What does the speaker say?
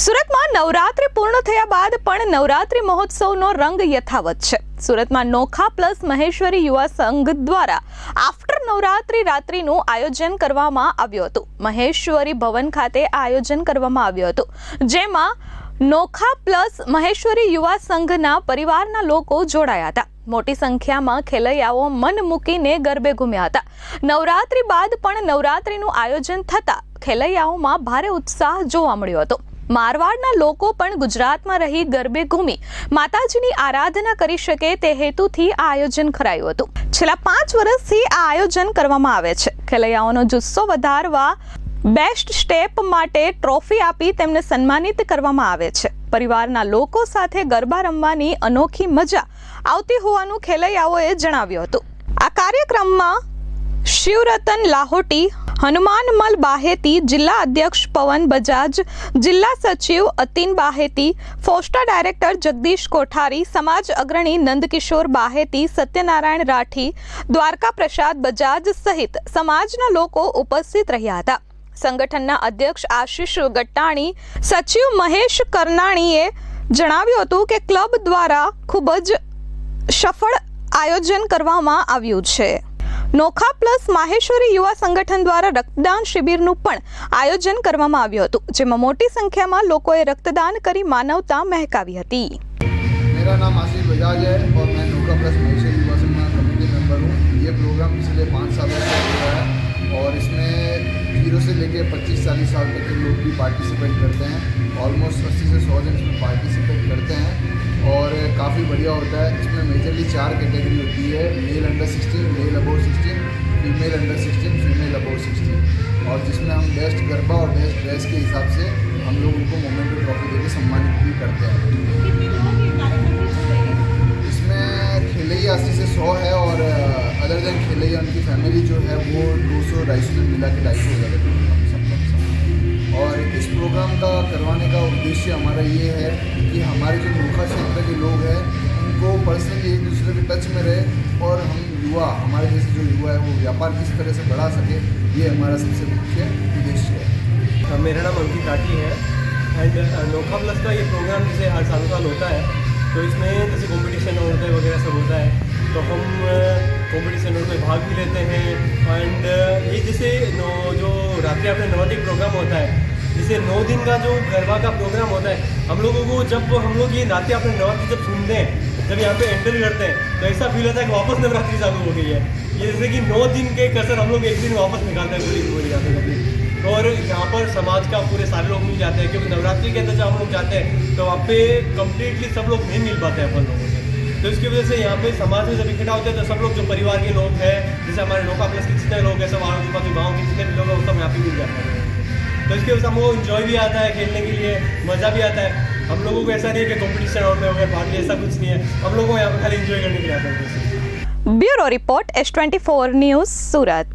સુરતમાં નવરાત્રિ પૂર્ણ થયા બાદ પણ નવરાત્રિ મહોત્સવનો રંગ યથાવત છે. સુરતમાં નોખા પ્લસ મહેશ્વરી યુવા સંઘ દ્વારા આફ્ટર નવરાત્રિ રાત્રિનું આયોજન કરવામાં આવ્યું હતું. મહેશ્વરી ભવન ખાતે આયોજન કરવામાં આવ્યું હતું. જેમાં નોખા પ્લસ મહેશ્વરી યુવા સંઘના પરિવારના લોકો જોડાયા હતા. મોટી સંખ્યામાં ખેલૈયાઓ મન મૂકીને ગરબે ઘૂમ્યા હતા. નવરાત્રિ બાદ પણ નવરાત્રિનું આયોજન થતાં ખેલૈયાઓમાં ભારે ઉત્સાહ જોવા મળ્યો હતો. મારવાડના લોકો પણ ગુજરાતમાં રહી ગરબે ઘૂમી. માતાજીની આરાધના કરી શકે તે હેતુથી આ આયોજન કરાયું હતું. છેલ્લા પાંચ વર્ષથી આ આયોજન કરવામાં આવે છે. ખેલૈયાઓનો જુસ્સો વધારવા બેસ્ટ સ્ટેપ માટે ટ્રોફી આપી તેમને સન્માનિત કરવામાં આવે છે. પરિવારના લોકો સાથે ગરબા રમવાની અનોખી મજા આવતી હોવાનું ખેલૈયાઓએ જણાવ્યું હતું. આ કાર્યક્રમમાં શિવરતન લાહોટી હનુમાનમલ બાહેતી જિલ્લા અધ્યક્ષ પવન બજાજ, જિલ્લા સચિવ અતિન બાહેતી, ફોસ્ટા ડાયરેક્ટર જગદીશ કોઠારી, સમાજ અગ્રણી નંદકિશોર બાહેતી, સત્યનારાયણ રાઠી, દ્વારકા પ્રસાદ બજાજ સહિત સમાજના લોકો ઉપસ્થિત રહ્યા હતા. સંગઠનના અધ્યક્ષ આશીષ ગટ્ટાણી, સચિવ મહેશ કરનાણીએ જણાવ્યું હતું કે ક્લબ દ્વારા ખૂબ જ સફળ આયોજન કરવામાં આવ્યું છે. નોખા પ્લસ માહેશ્વરી યુવા સંગઠન દ્વારા રક્તદાન શિબિરનું પણ આયોજન કરવામાં આવ્યું હતું જેમાં મોટી સંખ્યામાં લોકોએ રક્તદાન કરી માનવતા મહેકાવી હતી मेरा नाम आशीष बजाज है और मैं नोका प्लस महेश्वर युवा सम्मान कमेटी मेंबर हूँ ये प्रोग्राम पिछले पाँच सालों से हो रहा है और इसमें जीरो से लेकर पच्चीस चालीस साल तक के लोग भी पार्टिसिपेट करते हैं ऑलमोस्ट अस्सी से सौ जन इसमें पार्टिसिपेट करते हैं और काफ़ी बढ़िया होता है। इसमें मेजरली चार कैटेगरी होती है male under sixteen male above sixteen female under sixteen female above sixteen और जिसमें हम बेस्ट गरबा और बेस्ट ड्रेस के हिसाब से हम लोग उनको मोमेंटो ट्रॉफी देकर सम्मानित भी करते हैं। इसमें खेलैया अस्सी से सौ है और अदर देन खेलैया उनकी फैमिली जो है वो दो सौ, ढाई सौ मिला के ढाई सौ और इस प्रोग्राम का करवाने का उद्देश्य हमारा ये है कि हमारे जो नोखा क्षेत्र के लोग हैं उनको पर्सनली एक दूसरे के टच में रहे और हम युवा हमारे जैसे जो युवा है वो व्यापार किस तरह से बढ़ा सके ये हमारा सबसे मुख्य उद्देश्य है। हाँ, मेरा नाम अंकित राठी है एंड नोखा प्लस का ये प्रोग्राम जैसे हर साल साल होता है तो इसमें जैसे कॉम्पिटिशन होता है वगैरह सब होता है तो हम कंपटीशन में भाग भी लेते हैं एंड ये जैसे जो रात्रि आपने नवरात्रि प्रोग्राम होता है जैसे नौ दिन का जो गरबा का प्रोग्राम होता है, हम लोगों को जब हम लोग ये रात्रि अपने नवरात्रि जब सुनते हैं, जब यहाँ पे एंटर करते हैं तो ऐसा फील होता है कि वापस नवरात्रि चालू हो गई है। ये जैसे कि नौ दिन के कसर हम लोग एक दिन वापस निकालते हैं, पूरी पूरी जाते हैं और यहाँ पर समाज का पूरे सारे लोग मिल जाते हैं, क्योंकि नवरात्रि के अंदर जब हम लोग जाते हैं तो वहाँ पे कम्प्लीटली सब लोग नहीं मिल पाते हैं अपन लोगों से। तो इसकी वजह से यहाँ पे समाज में जब इकट्ठा होते हैं तो सब लोग जो परिवार के लोग हैं, जैसे हमारे नौका प्लस के जितने लोग हैं, सब बाकी गाँव के जितने भी लोग हैं, वो सब यहाँ पे मिल जाते हैं। तो इसके उसका हमको इन्जॉय भी आता है, खेलने के लिए मज़ा भी आता है। हम लोगों को ऐसा नहीं है कि कॉम्पिटिशन और में हो गया, भाग ऐसा कुछ नहीं है। हम लोगों को यहाँ पर खाली इन्जॉय करने के लिए आता है। Bureau report S twenty four news, Surat.